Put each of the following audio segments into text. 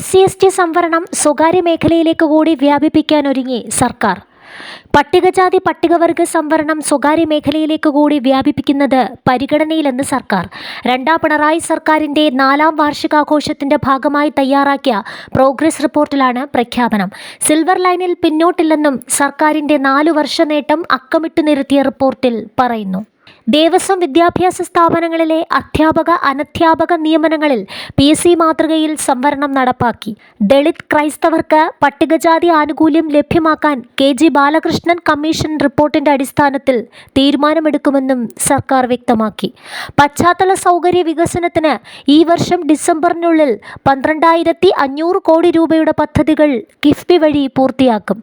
S C S T സംവരണം സ്വകാര്യ മേഖലയിലേക്ക് കൂടി വ്യാപിപ്പിക്കാനൊരുങ്ങി സർക്കാർ. പട്ടികജാതി പട്ടികവർഗ സംവരണം സ്വകാര്യ മേഖലയിലേക്ക് കൂടി വ്യാപിപ്പിക്കുന്നത് പരിഗണനയിലെന്ന് സർക്കാർ. രണ്ടാം പിണറായി സർക്കാരിന്റെ നാലാം വാർഷികാഘോഷത്തിന്റെ ഭാഗമായി തയ്യാറാക്കിയ പ്രോഗ്രസ് റിപ്പോർട്ടിലാണ് പ്രഖ്യാപനം. സിൽവർ ലൈനിൽ പിന്നോട്ടില്ലെന്നും സർക്കാരിന്റെ നാലു വർഷ നേട്ടം അക്കമിട്ടു നിരത്തിയ റിപ്പോർട്ടിൽ പറയുന്നു. ദേവസ്വം വിദ്യാഭ്യാസ സ്ഥാപനങ്ങളിലെ അധ്യാപക അനധ്യാപക നിയമനങ്ങളിൽ പി എസ് സി മാതൃകയിൽ സംവരണം നടപ്പാക്കി. ദളിത് ക്രൈസ്തവർക്ക് പട്ടികജാതി ആനുകൂല്യം ലഭ്യമാക്കാൻ കെ ജി ബാലകൃഷ്ണൻ കമ്മീഷൻ റിപ്പോർട്ടിന്റെ അടിസ്ഥാനത്തിൽ തീരുമാനമെടുക്കുമെന്നും സർക്കാർ വ്യക്തമാക്കി. പശ്ചാത്തല സൗകര്യ വികസനത്തിന് ഈ വർഷം ഡിസംബറിനുള്ളിൽ പന്ത്രണ്ടായിരത്തി അഞ്ഞൂറ് കോടി രൂപയുടെ പദ്ധതികൾ കിഫ്ബി വഴി പൂർത്തിയാക്കും.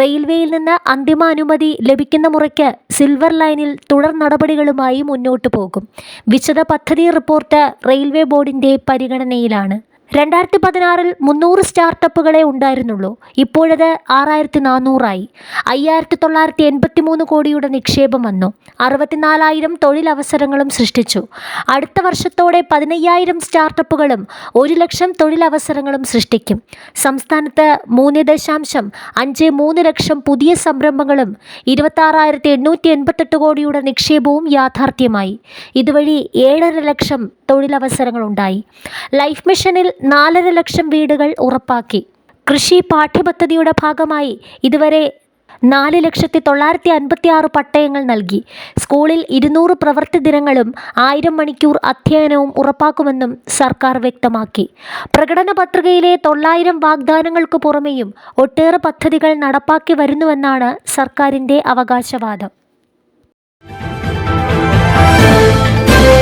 റെയിൽവേയിൽ നിന്ന് അന്തിമ അനുമതി ലഭിക്കുന്ന മുറയ്ക്ക് സിൽവർ ലൈനിൽ തുടർ നടപടികളുമായി മുന്നോട്ടു പോകും. വിശദ പദ്ധതി റിപ്പോർട്ട് റെയിൽവേ ബോർഡിന്റെ പരിഗണനയിലാണ്. രണ്ടായിരത്തി പതിനാറിൽ മുന്നൂറ് സ്റ്റാർട്ടപ്പുകളെ ഉണ്ടായിരുന്നുള്ളൂ. ഇപ്പോഴത് ആറായിരത്തി നാനൂറായി അയ്യായിരത്തി തൊള്ളായിരത്തി എൺപത്തി മൂന്ന് കോടിയുടെ നിക്ഷേപം വന്നു. അറുപത്തിനാലായിരം തൊഴിലവസരങ്ങളും സൃഷ്ടിച്ചു. അടുത്ത വർഷത്തോടെ പതിനയ്യായിരം സ്റ്റാർട്ടപ്പുകളും ഒരു ലക്ഷം തൊഴിലവസരങ്ങളും സൃഷ്ടിക്കും. സംസ്ഥാനത്ത് മൂന്ന് ദശാംശം അഞ്ച് മൂന്ന് ലക്ഷം പുതിയ സംരംഭങ്ങളും ഇരുപത്താറായിരത്തി എണ്ണൂറ്റി എൺപത്തെട്ട് കോടിയുടെ നിക്ഷേപവും യാഥാർത്ഥ്യമായി. ഇതുവഴി ഏഴര ലക്ഷം തൊഴിലവസരങ്ങളുണ്ടായി. ലൈഫ് മിഷനിൽ നാലര ലക്ഷം വീടുകൾ ഉറപ്പാക്കി. കൃഷി പാഠ്യപദ്ധതിയുടെ ഭാഗമായി ഇതുവരെ നാല് ലക്ഷത്തി തൊള്ളായിരത്തി അൻപത്തി ആറ് പട്ടയങ്ങൾ നൽകി. സ്കൂളിൽ ഇരുന്നൂറ് പ്രവൃത്തി ദിനങ്ങളും ആയിരം മണിക്കൂർ അധ്യയനവും ഉറപ്പാക്കുമെന്നും സർക്കാർ വ്യക്തമാക്കി. പ്രകടന പത്രികയിലെ തൊള്ളായിരം വാഗ്ദാനങ്ങൾക്ക് പുറമെയും ഒട്ടേറെ പദ്ധതികൾ നടപ്പാക്കി വരുന്നുവെന്നാണ് സർക്കാരിന്റെ അവകാശവാദം.